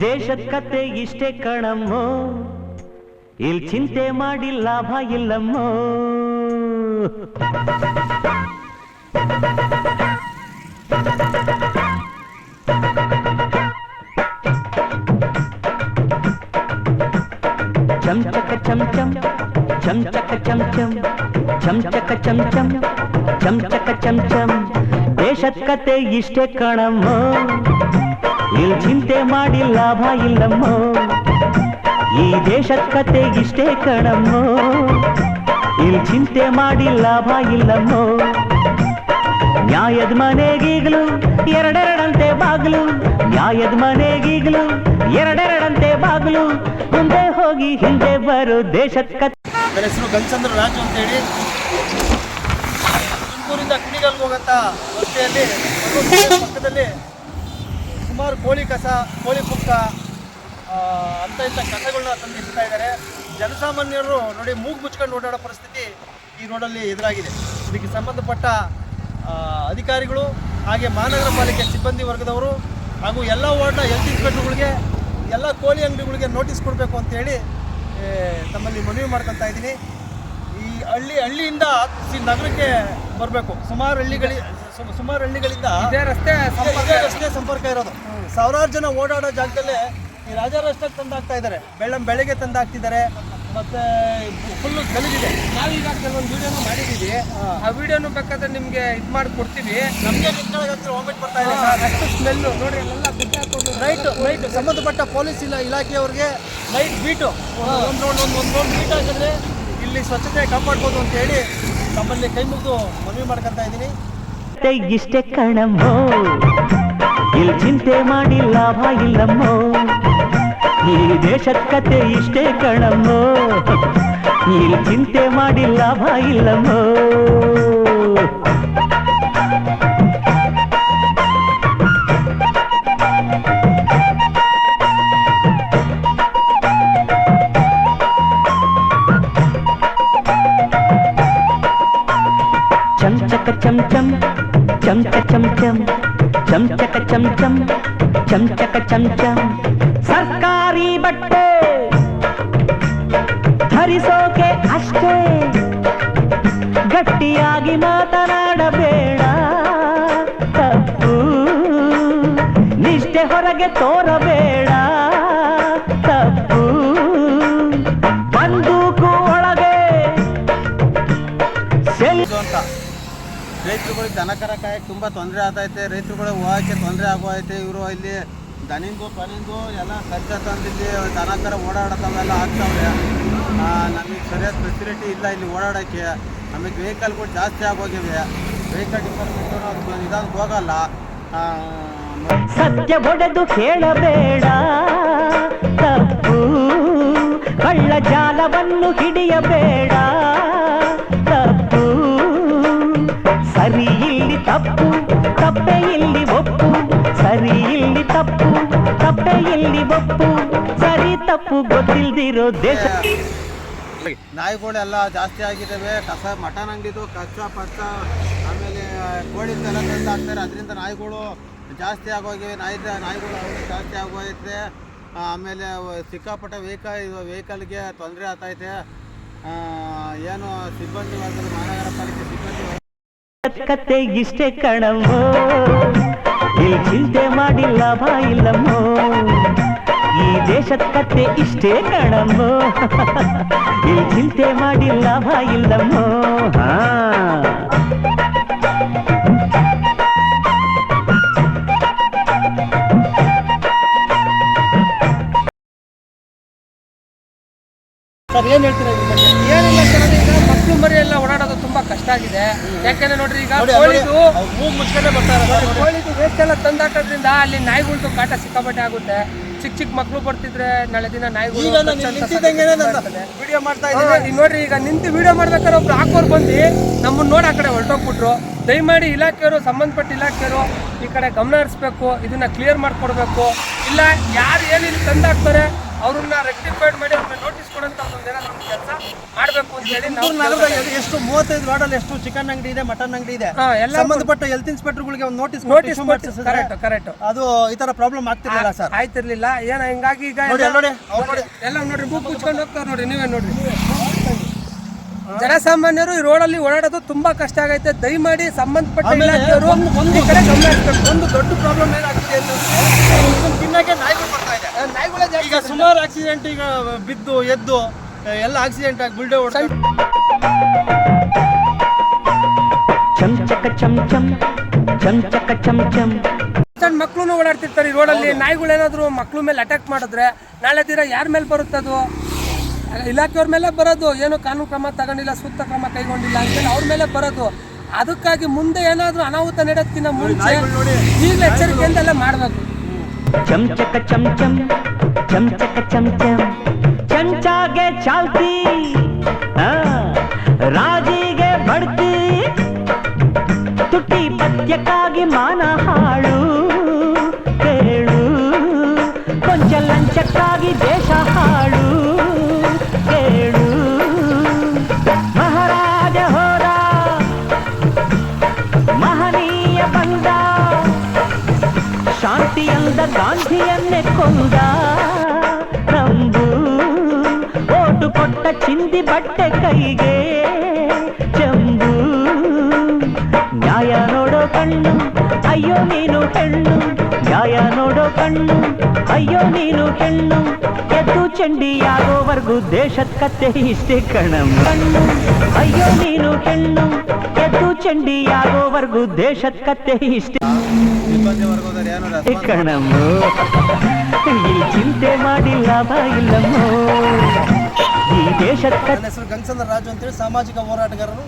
ದೇಶದ ಕತೆ ಇಷ್ಟೇ ಕಣಮ್ಮೋ. ಇಲ್ಲಿ ಚಿಂತೆ ಮಾಡಿ ಲಾಭ ಇಲ್ಲಮ್ಮೋ. ಚಮಚಕ ಚಮಚಂ ಚಮಚಕ ಚಮಚಂ ಚಮಚಕ ಚಮಚಂ ಚಮಚಕ ಚಮಚಂ ದೇಶದ ಕತೆ ಇಷ್ಟೇ ಕಣಮ್ಮೋ. ಇಲ್ಲಿ ಚಿಂತೆ ಮಾಡಿ ಲಾಭ ಇಲ್ಲಮ್ಮ. ಈ ದೇಶದ ಕತೆ ಇಷ್ಟೇ ಕಣಮ್ಮ. ಇಲ್ಲಿ ಚಿಂತೆ ಮಾಡಿ ಲಾಭ ಇಲ್ಲಮ್ಮ. ನ್ಯಾಯದ ಮನೆಗೀಗಲು ಎರಡೆರಡಂತೆ ಬಾಗಿಲು. ನ್ಯಾಯದ ಮನೆಗೀಗಲು ಎರಡೆರಡಂತೆ ಬಾಗಿಲು. ಮುಂದೆ ಹೋಗಿ ಹಿಂದೆ ಬರು ದೇಶದ ಕತೆ. ನನ್ನ ಹೆಸರು ಗಂಚಂದ್ರ ರಾಜು ಅಂತೇಳಿ. ತುಮಕೂರಿಂದ ಕಿಣಿಗಲ್ಗೆ ಹೋಗಂತ ರಸ್ತೆಯಲ್ಲಿ ಪಕ್ಕದಲ್ಲಿ ಸುಮಾರು ಕೋಳಿ ಕಸ, ಕೋಳಿ ಪುಕ್ಕ ಅಂತ ಇಂಥ ಕಸಗಳನ್ನ ತಂದು ಇದ್ದಾರೆ. ಜನಸಾಮಾನ್ಯರು ನೋಡಿ ಮೂಗು ಮುಚ್ಕೊಂಡು ಓಡಾಡೋ ಪರಿಸ್ಥಿತಿ ಈ ರೋಡಲ್ಲಿ ಎದುರಾಗಿದೆ. ಇದಕ್ಕೆ ಸಂಬಂಧಪಟ್ಟ ಅಧಿಕಾರಿಗಳು ಹಾಗೆ ಮಹಾನಗರ ಪಾಲಿಕೆ ಸಿಬ್ಬಂದಿ ವರ್ಗದವರು ಹಾಗೂ ಎಲ್ಲ ವಾರ್ಡ್ನ ಹೆಲ್ತ್ ಇನ್ಸ್ಪೆಕ್ಟರ್ಗಳಿಗೆ ಎಲ್ಲ ಕೋಳಿ ಅಂಗಡಿಗಳಿಗೆ ನೋಟಿಸ್ ಕೊಡಬೇಕು ಅಂತೇಳಿ ತಮ್ಮಲ್ಲಿ ಮನವಿ ಮಾಡ್ಕೊತಾ ಇದ್ದೀನಿ. ಈ ಹಳ್ಳಿ, ಹಳ್ಳಿಯಿಂದ ನಗರಕ್ಕೆ ಬರಬೇಕು. ಸುಮಾರು ಹಳ್ಳಿಗಳಿ ಸುಮಾರು ಹಳ್ಳಿಗಳಿಂದ ಇದೇ ರಸ್ತೆ ರಸ್ತೆ ಸಂಪರ್ಕ ಇರೋದು. ಸಾವಿರಾರು ಜನ ಓಡಾಡೋ ಜಾಗದಲ್ಲೇ ಈ ರಾಜ ರಸ್ತೆಗೆ ತಂದಾಗ್ತಾ ಇದ್ದಾರೆ. ಬೆಳ್ಳಂ ಬೆಳಗ್ಗೆ ತಂದಾಕ್ತಿದ್ದಾರೆ. ಮತ್ತೆ ಫುಲ್ಲು ಗಲೀಜಿದೆ ನಾವೀಗ ಕೆಲವೊಂದು ವಿಡಿಯೋನು ಮಾಡಿದ್ದೀವಿ ಆ ವಿಡಿಯೋನು ಬೇಕಾದ್ರೆ ನಿಮಗೆ ಇದು ಮಾಡಿ ಕೊಡ್ತೀವಿ ನಮಗೆ ನಿಂತ್ಕೊಳ್ಳೋಕೆ ವಾಮಿಟ್ ಬರ್ತಾ ಇದೆ ಅಷ್ಟು ಸ್ಮೆಲ್ ನೋಡಿ ಅಲ್ಲೆಲ್ಲ ಗುಡ್ಡ ಹಾಕೊಂಡು ರೈಟ್ ನೈಟ್ ಸಂಬಂಧಪಟ್ಟ ಪೊಲೀಸ್ ಇಲ್ಲ ಇಲಾಖೆಯವ್ರಿಗೆ ಲೈಟ್ ಬೀಟು ಒಂದು ರೌಂಡ್ ಒಂದು ಒಂದು ರೌಂಡ್ ಬೀಟ್ ಹಾಕಿದ್ರೆ ಇಲ್ಲಿ ಸ್ವಚ್ಛತೆ ಕಾಪಾಡ್ಬೋದು ಅಂತ ಹೇಳಿ ತಮ್ಮಲ್ಲಿ ಕೈ ಮುಗಿದು ಮನವಿ ಮಾಡ್ಕೊತಾ ಇದ್ದೀನಿ. ಕತೆ ಇಷ್ಟೇ ಕಣಮ್ಮೋ ಇಲ್ಲಿ ಚಿಂತೆ ಮಾಡಿ ಲಾಭ ಇಲ್ಲಮ್ಮೋ ಈ ದೇಶದ ಕತೆ ಇಷ್ಟೇ ಕಣಮ್ಮೋ ಇಲ್ಲಿ ಚಿಂತೆ ಮಾಡಿ ಲಾಭ ಇಲ್ಲಮ್ಮೋ ಚಮಚಕ ಚಮಚಂ ಚಮಚ ಚಮಚಂ ಚಮಚಕ ಚಮಚಂ ಚಮಚಕ ಚಮಚಂ ಸರ್ಕಾರಿ ಬಟ್ಟೆ ಧರಿಸೋಕೆ ಅಷ್ಟೇ ಗಟ್ಟಿಯಾಗಿ ಮಾತನಾಡಬೇಡ ರೈತರುಗಳಿಗೆ ದನಕರ ಕಾಯಕ್ಕೆ ತುಂಬ ತೊಂದರೆ ಆಗ್ತೈತೆ ರೈತರುಗಳಿಗೆ ಹೋಗಕ್ಕೆ ತೊಂದರೆ ಆಗೋಯ್ತೆ ಇವರು ಇಲ್ಲಿ ದನಿಂದು ಪನಿಂದು ಎಲ್ಲ ಖರ್ಚು ತಂದಿಲ್ಲಿ ದನಕರ ಓಡಾಡೋದವೆಲ್ಲ ಆಗ್ತಾವೆ ನಮಗೆ ಸರಿಯಾದ ಫೆಸಿಲಿಟಿ ಇಲ್ಲ ಇಲ್ಲಿ ಓಡಾಡೋಕ್ಕೆ ನಮಗೆ ವೆಹಿಕಲ್ಗಳು ಜಾಸ್ತಿ ಆಗೋಗಿವೆ. ವೆಹಿಕಲ್ ಡಿಪಾರ್ಟ್ಮೆಂಟು ನಿಧಾನಕ್ಕೆ ಹೋಗಲ್ಲ. ಆ, ಮ- ಸತ್ಯ ಹೊಡೆದು ಕೇಳಬೇಡ. ಕಳ್ಳ ಜಾಲವನ್ನು ಹಿಡಿಯಬೇಡ. ತಪ್ಪು, ತಪ್ಪೆ ಇಲ್ಲಿ ಒಪ್ಪು, ಸರಿ ಇಲ್ಲಿ ತಪ್ಪು, ತಪ್ಪೆ ಇಲ್ಲಿ ಒಪ್ಪು, ಸರಿ ತಪ್ಪು ಗೊತ್ತಿಲ್ದಿರೋ ದೇಶ. ನಾಯಿಗಳೆಲ್ಲ ಜಾಸ್ತಿ ಆಗಿದ್ದಾವೆ, ಕಸ, ಮಟನ್ ಅಂಗಡಿದು ಕಚ್ಚ, ಪಚ್ಚ, ಆಮೇಲೆ ಕೋಳಿ ಹಾಕ್ತಾರೆ. ಅದರಿಂದ ನಾಯಿಗಳು ಜಾಸ್ತಿ ಆಗೋಗಿವೆ. ನಾಯಿ ನಾಯಿಗಳು ಅವರು ಜಾಸ್ತಿ ಆಗೋಗೈತೆ ಆಮೇಲೆ ಸಿಕ್ಕಾಪಟ್ಟೆ ವೆಹಿಕಲ್ ವೆಹಿಕಲ್ಗೆ ತೊಂದರೆ ಆಗ್ತೈತೆ ಏನು ಸಿಬ್ಬಂದಿ ಮಹಾನಗರ ಪಾಲಿಕೆ ಸಿಬ್ಬಂದಿ ವರ್ಗ ಕತೆ ಇಷ್ಟೇ ಕಣಮ್ಮೋ ಇಲ್ಲಿ ಚಿಂತೆ ಮಾಡಿ ಲಾಭ ಇಲ್ಲಮ್ಮೋ ಈ ದೇಶದ ಕತ್ತೆ ಇಷ್ಟೇ ಕಣಮ್ಮೋ ಇಲ್ಲಿ ಚಿಂತೆ ಮಾಡಿ ಲಾಭ ಇಲ್ಲಮ್ಮೋ ಹಾ. ಸರ್, ಏನು ಹೇಳ್ತೀರಾ ಏನಿಲ್ಲ ಸರ್ ಮಕ್ಕಳು ಮರಿ ಎಲ್ಲ ಓಡಾಡೋದು ತುಂಬಾ ಕಷ್ಟ ಆಗಿದೆ. ಯಾಕಂದ್ರೆ ನೋಡ್ರಿ ಈಗ ಕೋಳಿದು ಮೂಗು ಮುಚ್ಕೊಂಡೇ ಬರ್ತಾ ಇರೋದು. ನೋಡಿ. ಕೋಳಿದು ವೇಸ್ಟ್ ಎಲ್ಲ ತಂದಾಕೋದ್ರಿಂದ ಅಲ್ಲಿ ನಾಯಿಗಳ್ದು ಕಾಟ ಸಿಕ್ಕಾಪಟ್ಟೆ ಆಗುತ್ತೆ. ಚಿಕ್ಕ ಚಿಕ್ಕ ಮಕ್ಕಳು ಬರ್ತಿದ್ರೆ ನಾಳೆ ದಿನ ನಾಯಿಗಳು ವಿಡಿಯೋ ಮಾಡ್ತಾ ಇದ್ದೀನಿ. ನೋಡ್ರಿ ಈಗ ನಿಂತು ವಿಡಿಯೋ ಮಾಡ್ಬೇಕಾದ್ರೆ ಒಬ್ರು ಹಾಕೋರು ಬಂದು ನಮ್ಮನ್ನ ನೋಡಿ ಆ ಕಡೆ ಹೊರಟೋಗ್ಬಿಟ್ರು. ದಯಮಾಡಿ ಇಲಾಖೆಯವರು ಸಂಬಂಧಪಟ್ಟ ಇಲಾಖೆಯವರು ಈ ಕಡೆ ಗಮನ ಹರಿಸ್ಬೇಕು ಇದನ್ನ ಕ್ಲಿಯರ್ ಮಾಡ್ಕೊಡ್ಬೇಕು. ಇಲ್ಲ ಯಾರು ಏನೇನು ತಂದಾಕ್ತಾರೆ ಅವ್ರನ್ನ ರೆಕ್ಟಿಫೈಡ್ ಮಾಡಿ ಅವ್ರನ್ನ ನೋಟಿಸ್ ಕೊಡೋಂಥ ಕೆಲಸ ಮಾಡಬೇಕು ಅಂತ ಹೇಳಿ ನಾವು ತುಮಕೂರು ನಗರದಲ್ಲಿ ಎಷ್ಟು ಮೂವತ್ತೈದು ವಾರ್ಡಲ್ಲಿ ಎಷ್ಟು ಚಿಕನ್ ಅಂಗಡಿ ಇದೆ ಮಟನ್ ಅಂಗಡಿ ಇದೆ. ಎಲ್ಲ ಸಂಬಂಧಪಟ್ಟ ಹೆಲ್ತ್ ಇನ್ಸ್ಪೆಕ್ಟರ್ಗಳಿಗೆ ಒಂದು ನೋಟಿಸ್ ನೋಟಿಸ್ ಕರೆಕ್ಟ್ ಕರೆಕ್ಟ್ ಅದು ಈ ತರ ಪ್ರಾಬ್ಲಮ್ ಆಗ್ತಿರ್ಲಿಲ್ಲ ಸರ್. ಆಯ್ತಿರ್ಲಿಲ್ಲ. ಏನ ಹಿಂಗಾಗಿ ಈಗ ನೋಡಿ ನೋಡಿ ನೋಡಿ. ಎಲ್ಲ ನೋಡ್ರಿ ಬುಕ್ ಮುಚ್ಕೊಂಡು ಹೋಗ್ತಾರೆ ನೋಡ್ರಿ ನೀವೇ ನೋಡ್ರಿ ಜನಸಾಮಾನ್ಯರು ಈ ರೋಡಲ್ಲಿ ಓಡಾಡೋದು ತುಂಬಾ ಕಷ್ಟ ಆಗೈತೆ. ದಯಮಾಡಿ ಸಂಬಂಧಪಟ್ಟ ಇಲಾಖೆಯವರು ಒಂದು- ಕಡೆ ಗಮನ. ಒಂದು ದೊಡ್ಡ ಪ್ರಾಬ್ಲಮ್ ಏನಾಗ್ತಿದೆ ಅಂತ ತಿನ್ನಕ್ಕೆ ಬರ್ತಾ ಇದೆ ಆ, ನಾಯಿಗಳೇ ಜಾಸ್ತಿ ಈಗ ಸುಮಾರು ಆಕ್ಸಿಡೆಂಟ್ ಈಗ ಬಿದ್ದು ಎದ್ದು ಎಲ್ಲ ಆಕ್ಸಿಡೆಂಟ್ ಆಗಿ ಬುಲ್ಡೆ ಹೊಡ್ಕೊಂಡು. ಚಮ್ ಚಕ ಚಮ್ ಚಮ್ ಚಮ್ ಚಕ ಚಮ್ ಚಮ್ ಸಣ್ಣ ಮಕ್ಳು ಓಡಾಡ್ತಿರ್ತಾರೆ ಈ ರೋಡಲ್ಲಿ ನಾಯಿಗಳೇನಾದ್ರು ಮಕ್ಳ ಮೇಲೆ ಅಟ್ಯಾಕ್ ಮಾಡಿದ್ರೆ ನಾಳೆ ದಿನ ಯಾರ ಮೇಲೆ ಬರುತ್ತೆ ಅದು? ಇಲಾಖೆಯವ್ರ ಮೇಲೆ ಬರೋದು. ಏನು ಕಾನೂನು ಕ್ರಮ ತಗೊಂಡಿಲ್ಲ ಸೂಕ್ತ ಕ್ರಮ ಕೈಗೊಂಡಿಲ್ಲ ಅಂತೇಳಿ ಅವ್ರ ಮೇಲೆ ಬರೋದು. ಅದಕ್ಕಾಗಿ ಮುಂದೆ ಏನಾದರೂ ಅನಾಹುತ ನಡೆಯೋದಕ್ಕಿಂತ ಮುಂಚೆ ಈಗಲೇ ಎಚ್ಚರಿಕೆಯಿಂದ ಎಲ್ಲ ಮಾಡಬೇಕು. ಚಮ್ ಚಕ ಚಮ್ ಚಮ್ ಚಮ್ ಚಕ ಚಮ್ ಚಮ್ ಚಂಚಾಗೆ ಚಾಲ್ತಿ ಆ, ರಾಜಿಗೆ ಬಡ್ತಿ ತುಟಿ ಪದ್ಯಕ್ಕಾಗಿ ಮಾನ ಹಾಳು ಕೇಳು ಕೊಂಚ ಲಂಚಕ್ಕಾಗಿ ದೇಶ ಹಾಳು ಶಾಂತಿಯಂದ ಗಾಂಧಿಯನ್ನೇ ಕೊಂದ ನಂಬು ಓಟು ಕೊಟ್ಟ ಚಿಂದಿ ಬಟ್ಟೆ ಕೈಗೆ ಚೆಂಬು ನ್ಯಾಯ ನೋಡೋ ಕಣ್ಣು ಅಯ್ಯೋ ನೀನು ಹೆಣ್ಣು ನ್ಯಾಯ ನೋಡೋ ಕಣ್ಣು ಅಯ್ಯೋ ನೀನು ಹೆಣ್ಣು ಎದ್ದು ಚಂಡಿಯಾಗೋವರೆಗೂ ದೇಶದ ಕತ್ತೆ ಇಷ್ಟೇ ಕಣಂ ಕಣ್ಣು ಅಯ್ಯೋ ನೀನು ಹೆಣ್ಣು ಎದ್ದು ಚಂಡಿಯಾಗೋವರೆಗೂ ದೇಶದ ಕತ್ತೆ ಇಷ್ಟೇ ಸಿಬ್ಬಂದಿವರೆಗೂ ಹೋದರೆ ಏನಾರ ಏ ಕಣಮ್ಮು ಈ ಚಿಂತೆ ಮಾಡಿ ಲಾಭ ಇಲ್ಲಮ್ಮೋ ಈ ದೇಶದ ನನ್ನ ಹೆಸರು ಗಂಗಸಂದ್ರ ರಾಜು ಅಂತೇಳಿ ಸಾಮಾಜಿಕ ಹೋರಾಟಗಾರರು